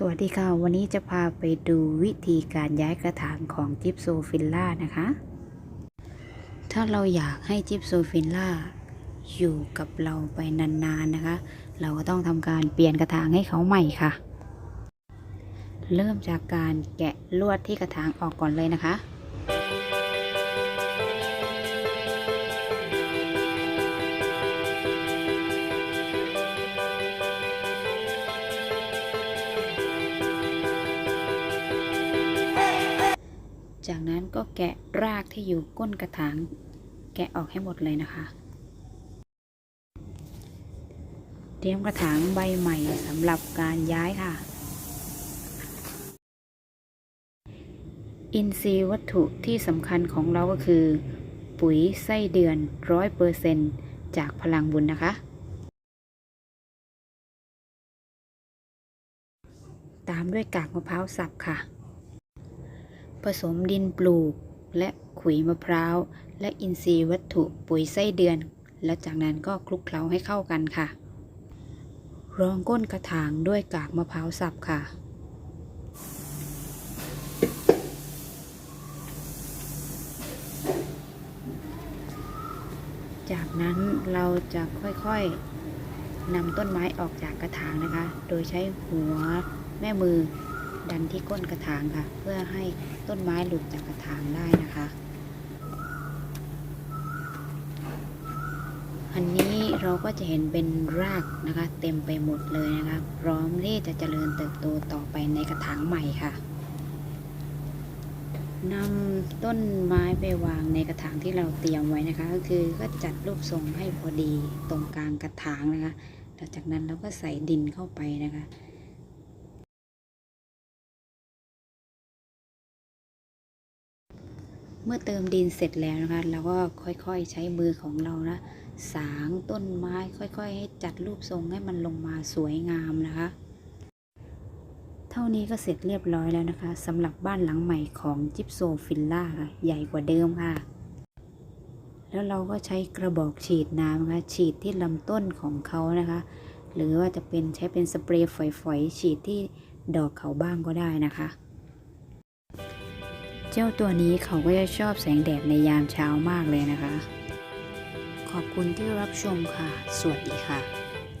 สวัสดีค่ะ วันนี้จะพาไปดูวิธีการย้ายกระถางของจิปโซฟิลล่านะคะ ถ้าเราอยากให้จิปโซฟิลล่าอยู่กับเราไปนานๆนะคะ เราก็ต้องทำการเปลี่ยนกระถางให้เขาใหม่ค่ะ เริ่มจากการแกะลวดที่กระถางออกก่อนเลยนะคะ จากนั้นก็แกะรากที่อยู่ก้นกระถาง แกะออกให้หมดเลยนะคะ เตรียมกระถางใบใหม่สำหรับการย้ายค่ะ อินทรีย์วัตถุที่สำคัญของเราก็คือ ปุ๋ยไส้เดือนร้อยเปอร์เซนจากพลังบุญนะคะ ตามด้วยกากมะพร้าวสับค่ะ ผสมดินปลูก และขุยมะพร้าว และอินทรีย์วัตถุปุ๋ยไส้เดือน แล้วจากนั้นก็คลุกเคล้าให้เข้ากันค่ะ รองก้นกระถางด้วยกากมะพร้าวสับค่ะจากนั้นเราจะค่อยๆนำต้นไม้ออกจากกระถางนะคะ โดยใช้หัวแม่มือ ดันที่ก้นกระถางค่ะ เพื่อให้ต้นไม้หลุดจากกระถางได้นะคะ อันนี้เราก็จะเห็นเป็นรากนะคะ เต็มไปหมดเลยนะคะ พร้อมที่จะเจริญเติบโตต่อไปในกระถางใหม่ค่ะนำต้นไม้ไปวางในกระถางที่เราเตรียมไว้นะคะ ก็คือก็จัดรูปทรงให้พอดีตรงกลางกระถางนะคะแล้วจากนั้นเราก็ใส่ดินเข้าไปนะคะ เมื่อเติมดินเสร็จแล้วนะคะเราก็ค่อยๆใช้มือของเรานะสางต้นไม้ค่อยๆ ให้จัดรูปทรงให้มันลงมาสวยงามนะคะ เท่านี้ก็เสร็จเรียบร้อยแล้วนะคะสำหรับบ้านหลังใหม่ของจิปโซฟิลล่าค่ะใหญ่กว่าเดิมค่ะ แล้วเราก็ใช้กระบอกฉีดน้ำนะคะฉีดที่ลำต้นของเขานะคะ หรือว่าจะเป็นใช้เป็นสเปรย์ฝอยๆ ฉีดที่ดอกเขาบ้างก็ได้นะคะ จ้าตัวนี้เขาก็จะชอบแสงแดดในยามเช้ามากเลยนะคะ ขอบคุณที่รับชมค่ะ สวัสดีค่ะ